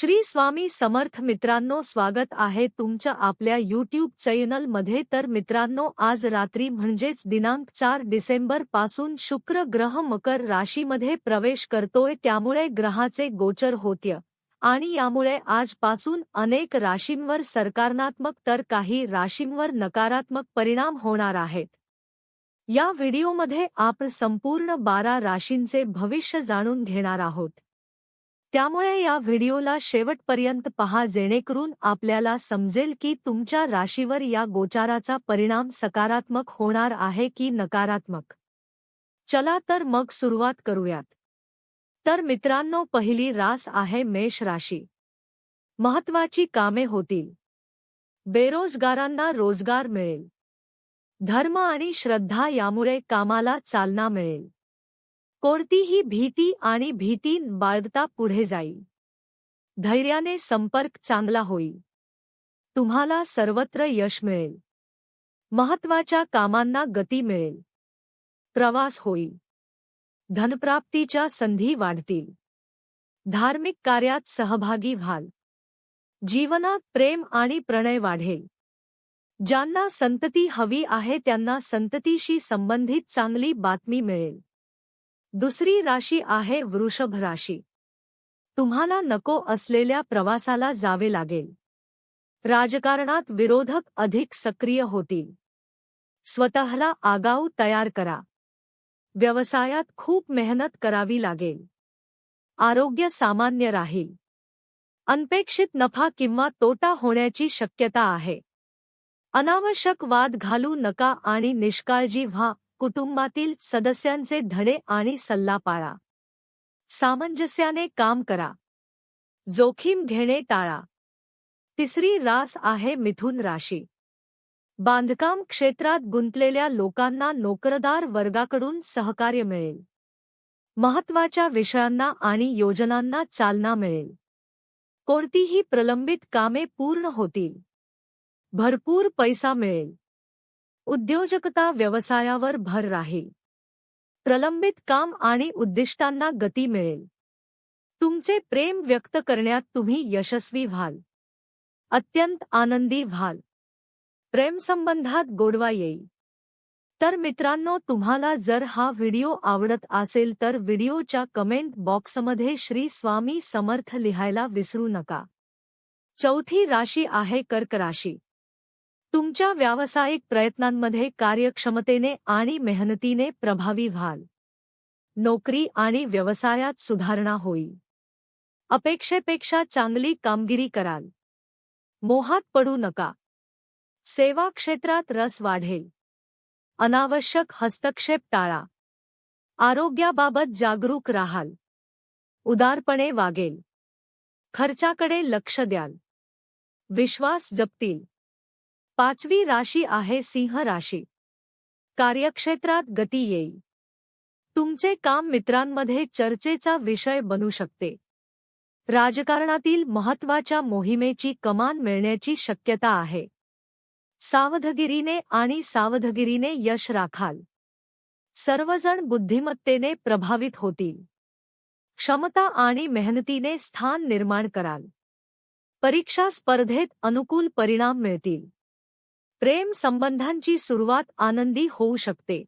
श्री स्वामी समर्थ मित्रांनो स्वागत आहे तुमच्या आपल्या यूट्यूब चॅनलमध्ये तर मित्रांनो आज रात्री म्हणजेच दिनांक चार डिसेंबरपासून शुक्र ग्रह मकर राशीमध्ये प्रवेश करतोय. त्यामुळे ग्रहाचे गोचर होत्य. आणि यामुळे आजपासून अनेक राशींवर सरकारनात्मक तर काही राशींवर नकारात्मक परिणाम होणार आहेत. या व्हिडिओमध्ये आपण संपूर्ण बारा राशींचे भविष्य जाणून घेणार आहोत. त्यामुळे या व्हिडिओला शेवटपर्यंत पहा जेणेकरून आपल्याला समजेल की तुमच्या राशीवर या गोचाराचा परिणाम सकारात्मक होणार आहे की नकारात्मक. चला तर मग सुरुवात करूयात. तर मित्रांनो पहिली रास आहे मेष राशी. महत्वाची कामे होतील. बेरोजगारांना रोजगार मिळेल. धर्म आणि श्रद्धा यामुळे कामाला चालना मिळेल. कोणतीही भीती आणि भीती बाळगता पुढे जाईल धैर्याने संपर्क चांगला होईल तुम्हाला सर्वत्र यश मिळेल. महत्त्वाच्या कामांना गती मिळेल. प्रवास होईल धनप्राप्तीच्या संधी वाढतील. धार्मिक कार्यात सहभागी व्हाल. जीवनात प्रेम आणि प्रणय वाढेल. ज्यांना संतती हवी आहे त्यांना संततीशी संबंधित चांगली बातमी मिळेल. दुसरी राशी आहे वृषभ राशी. तुम्हाला नको असलेल्या प्रवासाला जावे लागेल. राजकारणात विरोधक अधिक सक्रिय होतील. स्वतःला आगाऊ तयार करा. व्यवसायात खूप मेहनत करावी लागेल. आरोग्य सामान्य राहील. अनपेक्षित नफा किंवा तोटा होण्याची शक्यता आहे. अनावश्यक वाद घालू नका आणि निष्काळजी व्हा. कुटुंबातील सदस्यांचे धडे आणि सल्ला पाळा. सामंजस्याने काम करा. जोखीम घेणे टाळा. तिसरी रास आहे मिथुन राशी. बांधकाम क्षेत्रात गुंतलेल्या लोकांना नोकरदार वर्गाकडून सहकार्य मिळेल. महत्त्वाच्या विषयांना आणि योजनांना चालना मिळेल. कोणतीही प्रलंबित कामे पूर्ण होतील. भरपूर पैसा मिळेल. उद्योजकता व्यवसायावर भर राहील. प्रलंबित काम आणि उद्दिष्टांना गती मिळेल. तुमचे प्रेम व्यक्त करण्यात तुम्ही यशस्वी व्हाल. अत्यंत आनंदी व्हाल. प्रेमसंबंधात गोडवा येईल. तर मित्रांनो तुम्हाला जर हा व्हिडिओ आवडत असेल तर व्हिडिओच्या कमेंट बॉक्समध्ये श्री स्वामी समर्थ लिहायला विसरू नका. चौथी राशी आहे कर्क राशी. तुमच्या व्यावसायिक प्रयत्नांमध्ये कार्यक्षमतेने आणि मेहनतीने प्रभावी व्हाल. नोकरी आणि व्यवसायात सुधारणा होईल. अपेक्षेपेक्षा चांगली कामगिरी कराल. मोहात पडू नका. सेवा क्षेत्रात रस वाढेल. अनावश्यक हस्तक्षेप टाळा. आरोग्याबाबत जागरूक राहाल. उदारपणे वागेल. खर्चाकडे लक्ष द्याल. विश्वास जपतील. पाचवी राशी आहे सिंह राशी. कार्यक्षेत्रात गती येईल. तुमचे काम मित्रांमध्ये चर्चेचा विषय बनू शकते. राजकारणातील महत्त्वाच्या मोहिमेची कमान मिळण्याची शक्यता आहे. सावधगिरीने आणि सावधगिरीने यश राखाल. सर्वजण बुद्धिमत्तेने प्रभावित होतील. क्षमता आणि मेहनतीने स्थान निर्माण कराल. परीक्षा स्पर्धेत अनुकूल परिणाम मिळतील. प्रेम संबंधांची सुरुवात आनंदी होऊ शकते.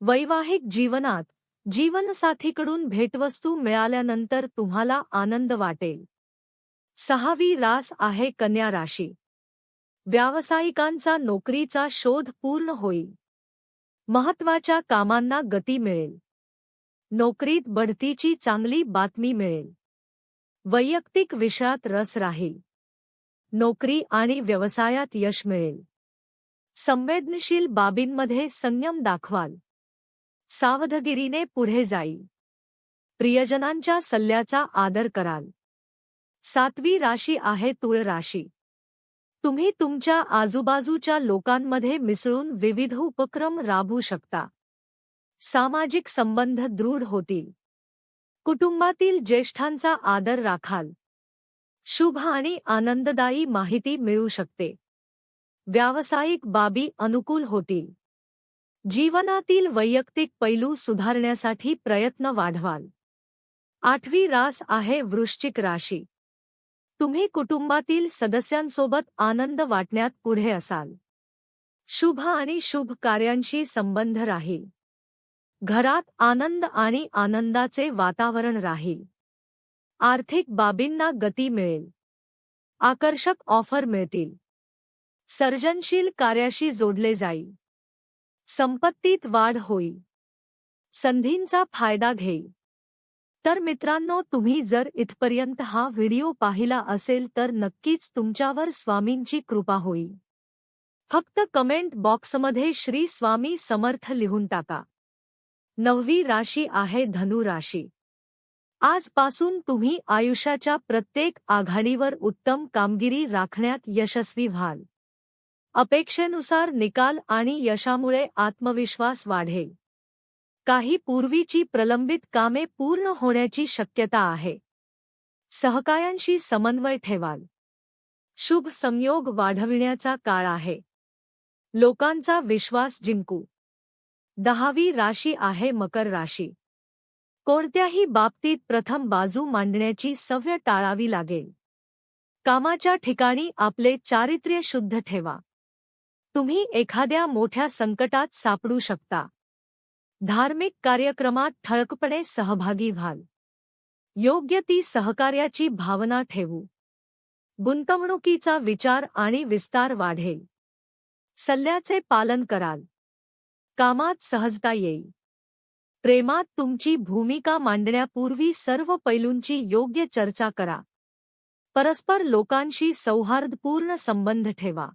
वैवाहिक जीवनात जीवनसाथीकडून भेटवस्तू मिळाल्यानंतर तुम्हाला आनंद वाटेल. सहावी रास आहे कन्या राशी. व्यावसायिकांचा नोकरीचा शोध पूर्ण होईल. महत्त्वाच्या कामांना गती मिळेल. नोकरीत बढतीची चांगली बातमी मिळेल. वैयक्तिक विषयात रस राहील. नोकरी आणि व्यवसायात यश मिळेल. संवेदनशील बाबींमध्ये संयम दाखवाल. सावधगिरीने पुढे जाईल. प्रियजनांच्या सल्ल्याचा आदर कराल. सातवी राशी आहे तुळ राशी. तुम्ही तुमच्या आजूबाजूच्या लोकांमध्ये मिसळून विविध उपक्रम राबवू शकता. सामाजिक संबंध दृढ होतील. कुटुंबातील ज्येष्ठांचा आदर राखाल. शुभ आणि आनंददायी माहिती मिळू शकते. व्यावसायिक बाबी अनुकूल होतील. जीवनातील वैयक्तिक पैलू सुधारण्यासाठी प्रयत्न वाढवाल. आठवी रास आहे वृश्चिक राशी. तुम्ही कुटुंबातील सदस्यांसोबत आनंद वाटण्यात पुढे असाल. शुभ आणि शुभ कार्यांशी संबंध राहील. घरात आनंद आणि आनंदाचे वातावरण राहील. आर्थिक बाबींना गती मिळेल. आकर्षक ऑफर मिळतील. सर्जनशील कार्याशी जोडले जाईल. संपत्तीत वाढ होईल. संधींचा फायदा घेईल. तर मित्रांनो तुम्ही जर इथपर्यंत हा व्हिडिओ पाहिला असेल तर नक्कीच तुमच्यावर स्वामींची कृपा होईल. फक्त कमेंट बॉक्समध्ये श्री स्वामी समर्थ लिहून टाका. नववी राशी आहे धनु राशी. आजपासून तुम्ही आयुष्याच्या प्रत्येक आघाडीवर उत्तम कामगिरी राखण्यात यशस्वी व्हाल. अपेक्षेनुसार निकाल आणि यशामुळे आत्मविश्वास वाढेल. काही पूर्वीची प्रलंबित कामे पूर्ण होण्याची शक्यता आहे. सहकायांशी समन्वय ठेवाल. शुभ संयोग वाढविण्याचा काळ आहे. लोकांचा विश्वास जिंकू. दहावी राशी आहे मकर राशी. कोणत्याही बाबतीत प्रथम बाजू मांडण्याची सव्य टाळावी लागेल. कामाच्या ठिकाणी आपले चारित्र्य शुद्ध ठेवा. तुम्ही एखाद्या मोठ्या संकटात सापडू शकता. धार्मिक कार्यक्रमात ठळकपणे सहभागी व्हाल. योग्य ती सहकार्याची भावना ठेवू. गुंतवणुकीचा विचार आणि विस्तार वाढेल. सल्ल्याचे पालन कराल. कामात सहजता येईल. प्रेमात तुमची भूमिका मांडण्यापूर्वी सर्व पैलूंची योग्य चर्चा करा. परस्पर लोकांशी सौहार्दपूर्ण संबंध ठेवा.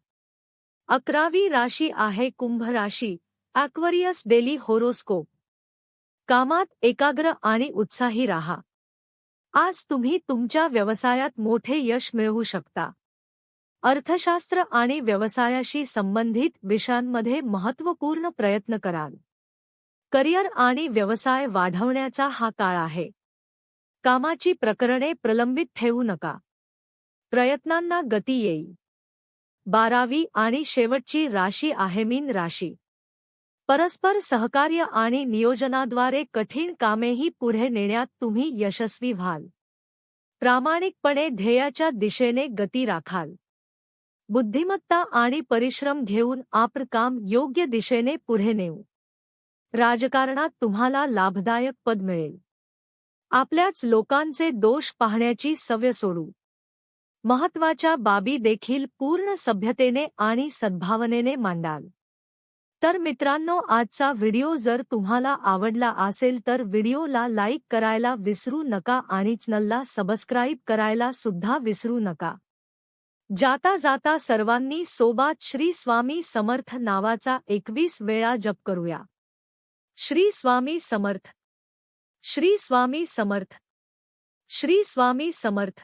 अकरावी राशी आहे कुंभ राशी ॲक्वरियस डेली होरोस्कोप कामात एकाग्र आणि उत्साही राहा. आज तुम्ही तुमच्या व्यवसायात मोठे यश मिळवू शकता. अर्थशास्त्र आणि व्यवसायाशी संबंधित विषयांमध्ये महत्त्वपूर्ण प्रयत्न कराल. करिअर आणि व्यवसाय वाढवण्याचा हा काळ आहे. कामाची प्रकरणे प्रलंबित ठेवू नका. प्रयत्नांना गती येईल. बारावी आणि शेवटची राशी आहे मीन राशी. परस्पर सहकार्य आणि नियोजनाद्वारे कठीण कामेही पुढे नेण्यात तुम्ही यशस्वी व्हाल. प्रामाणिकपणे ध्येयाच्या दिशेने गती राखाल. बुद्धिमत्ता आणि परिश्रम घेऊन आपण काम योग्य दिशेने पुढे नेऊ. राजकारणात तुम्हाला लाभदायक पद मिळेल. आपल्याच लोकांचे दोष पाहण्याची सवय सोडू. महत्त्वाच्या बाबी देखील पूर्ण सभ्यतेने आणि सद्भावनेने मांडाल. तर मित्रांनो आजचा व्हिडिओ जर तुम्हाला आवडला असेल तर व्हिडिओला लाईक करायला विसरू नका आणि चॅनलला सबस्क्राईब करायला सुद्धा विसरू नका. जाता जाता सर्वांनी सोबत श्री स्वामी समर्थ नावाचा एकवीस वेळा जप करूया. श्री स्वामी समर्थ. श्री स्वामी समर्थ. श्री स्वामी समर्थ.